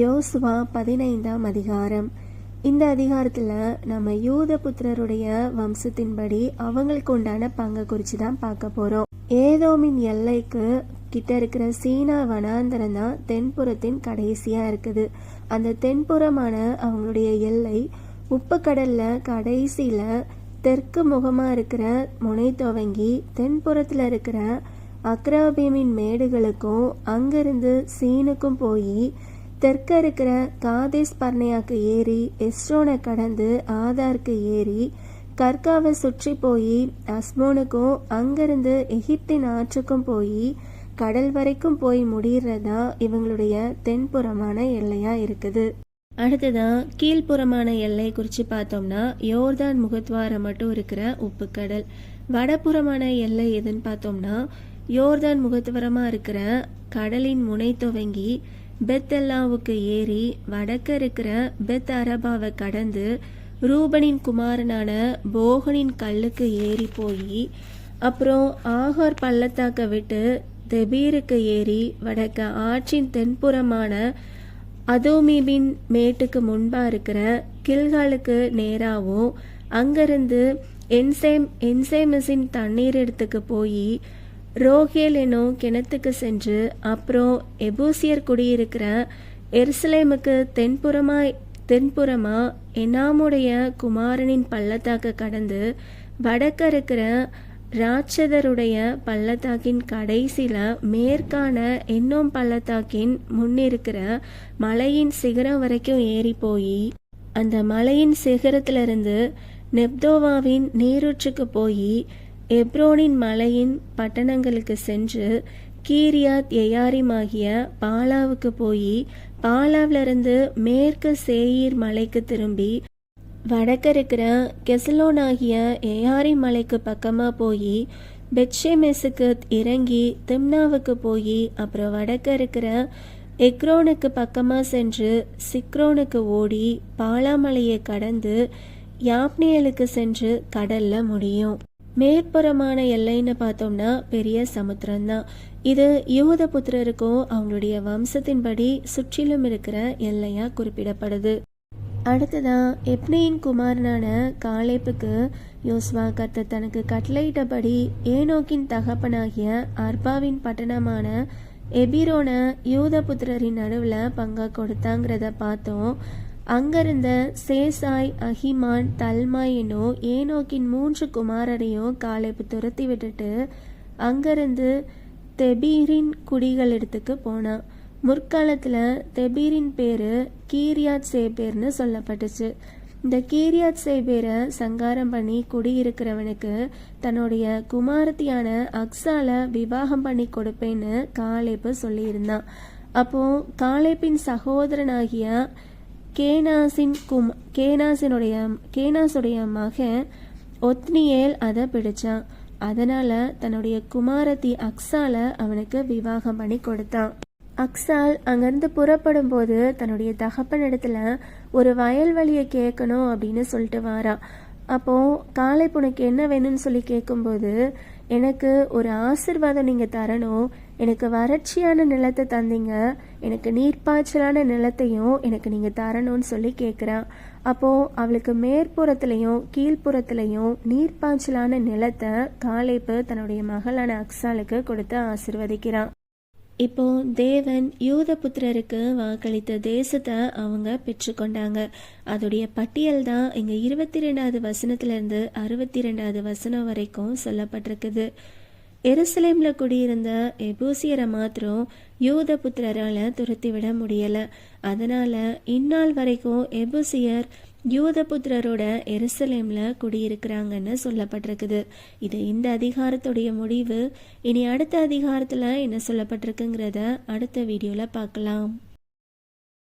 யோசுவா பதினைந்தாம் அதிகாரம். இந்த அதிகாரத்தில் நம்ம யூத புத்திரருடைய வம்சத்தின்படி அவங்களுக்கு உண்டான பங்கை குறித்து தான் பார்க்க போகிறோம் ஏதோமின் எல்லைக்கு கிட்ட இருக்கிற சீனா வனாந்தரம் தான் தென்புறத்தின் கடைசியாக இருக்குது. அந்த தென்புறமான அவங்களுடைய எல்லை உப்பு கடைசியில் தெற்கு முகமாக இருக்கிற முனை துவங்கி தென்புறத்தில் இருக்கிற அக்ராபீமின் மேடுகளுக்கும் அங்கிருந்து சீனுக்கும் போய் தெற்க இருக்கிற காதேஸ் பர்னையாக்கு ஏறி எஸ்ரோனை கடந்து ஆதாருக்கு ஏறி கர்காவை சுற்றி போய் அஸ்மோனுக்கும் அங்கிருந்து எகிப்தின் ஆற்றுக்கும் போய் கடல் வரைக்கும் போய் முடிகிறதா இவங்களுடைய தென்புறமான எல்லையா இருக்குது. அடுத்ததான் கீழ்ப்புறமான எல்லை குறித்து பார்த்தோம்னா யோர்தான் முகத்வாரம் மட்டும் இருக்கிற உப்புக்கடல். வடப்புறமான எல்லை எதுன்னு பார்த்தோம்னா யோர்தான் முகத்துவரமாக இருக்கிற கடலின் முனை துவங்கி பெத்தெல்லாவுக்கு ஏறி வடக்க இருக்கிற பெத் அரபாவை கடந்து ரூபனின் குமாரனான போகனின் கல்லுக்கு ஏறி போய் அப்புறம் ஆகார் பள்ளத்தாக்க விட்டு தெபீருக்கு ஏறி வடக்க ஆற்றின் தென்புறமான அதோமிபின் மேட்டுக்கு முன்பாக இருக்கிற கில்காலுக்கு நேராகவும் அங்கிருந்து என்சேம் என்சேமஸின் தண்ணீர் இடத்துக்கு போய் ரோகேல் எனும் கிணத்துக்கு சென்று அப்புறம் எபூசியர் குடியிருக்கிற எருசலேமுக்கு தென்புறமா தென்புறமா எனாமுடைய குமாரனின் பள்ளத்தாக்கு கடந்து வடக்க இருக்கிற ராட்சதருடைய பள்ளத்தாக்கின் கடைசியில் மேற்கான என்னும் பள்ளத்தாக்கின் முன்னிருக்கிற மலையின் சிகரம் வரைக்கும் ஏறி போய் அந்த மலையின் சிகரத்திலிருந்து நெப்தோவாவின் நீரூற்றுக்கு போய் எப்ரோனின் மலையின் பட்டணங்களுக்கு சென்று கீரியாத் எயாரிமாகிய பாலாவுக்கு போய் பாலாவிலிருந்து மேற்கு சேயீர் மலைக்கு திரும்பி வடக்க இருக்கிற கெசலோன் ஆகிய எயாரி மலைக்கு பக்கமாக போய் பெட்ஷேமெஸுக்கு இறங்கி திம்னாவுக்கு போய் அப்புறம் வடக்க இருக்கிற எக்ரோனுக்கு பக்கமாக சென்று சிக்ரோனுக்கு ஓடி பாலாமலையை கடந்து யாப்னியலுக்கு சென்று கடல்ல முடியும். மேற்புறமான எல்லைன்னு பார்த்தோம்னா பெரிய சமுத்திரம்தான். இது யூத புத்திரருக்கும் அவங்களுடைய வம்சத்தின்படி சுற்றிலும் இருக்கிற எல்லையா குறிப்பிடப்படுது. அடுத்ததான் எப்னையின் குமாரனான காலேப்புக்கு யோஸ்வா கத்த தனக்கு கட்டளையிட்டபடி ஏனோக்கின் தகப்பனாகிய அர்பாவின் பட்டணமான எபிரோன யூத புத்திரரின் நடுவில் பங்காக கொடுத்தாங்கிறத பார்த்தோம். அங்கிருந்த சேசாய் அஹிமான் தல்மாய் என்னும் ஏனோக்கின் மூன்று குமாரரையும் காலைப்பு துரத்தி விட்டுட்டு அங்கிருந்து தெபீரின் குடிகளிடத்துக்கு போனான் முற்காலத்தில் தெபீரின் பேர் கீரியாத் சேபேர்னு சொல்லப்பட்டுச்சு. இந்த கீரியாத் சேபேரை சங்காரம் பண்ணி குடியிருக்கிறவனுக்கு தன்னுடைய குமாரத்தியான அக்ஸால விவாகம் பண்ணி கொடுப்பேன்னு காலேப்பு சொல்லியிருந்தான். அப்போ காலேப்பின் சகோதரனாகிய கேனாசின் கும் கேனாசினுடைய கேனாசுடைய மகன் ஒத்னியேல் அதை பிடிச்சான். அதனால தன்னுடைய குமாரத்தி அக்ஸால அவனுக்கு விவாகம் பண்ணி கொடுத்தான். அக்ஸால் அங்கேருந்து புறப்படும் போது தன்னுடைய தகப்பனிடத்துல ஒரு வயல்வெளியை கேட்கணும் அப்படின்னு சொல்லிட்டு வாரா. அப்போ காலை உனக்கு என்ன வேணும்னு சொல்லி கேட்கும்போது எனக்கு ஒரு ஆசிர்வாதம் நீங்கள் தரணும் எனக்கு வறட்சியான நிலத்தை தந்தீங்க. எனக்கு நீர்ப்பாய்ச்சலான நிலத்தையும் எனக்கு நீங்கள் தரணும்னு சொல்லி கேட்குறான் அப்போது அவளுக்கு மேற்புறத்துலையும் கீழ்ப்புறத்துலையும் நீர்ப்பாய்ச்சலான நிலத்தை காலைப்பு தன்னுடைய மகளான அக்ஸாலுக்கு கொடுத்து ஆசிர்வதிக்கிறான். இப்போ தேவன் யூத புத்திரருக்கு வாக்களித்த தேசத்தை அவங்க பெற்றுக்கொண்டாங்க. அதோடைய பட்டியல் தான் இங்கே இருபத்தி ரெண்டாவது வசனத்திலிருந்து அறுபத்தி ரெண்டாவது வசனம் வரைக்கும் சொல்லப்பட்டிருக்குது. எருசலேமில் குடியிருந்த எபூசியரை மாத்திரம் யூத புத்திரரால் துரத்தி விட முடியலை. அதனால் இந்நாள் வரைக்கும் எபூசியர் யூதபுத்திரரோட எருசலேமில் குடியிருக்கிறாங்கன்னு சொல்லப்பட்டிருக்குது. இது இந்த அதிகாரத்துடைய முடிவு. இனி அடுத்த அதிகாரத்தில் என்ன சொல்லப்பட்டிருக்குங்கிறத அடுத்த வீடியோவில் பார்க்கலாம்.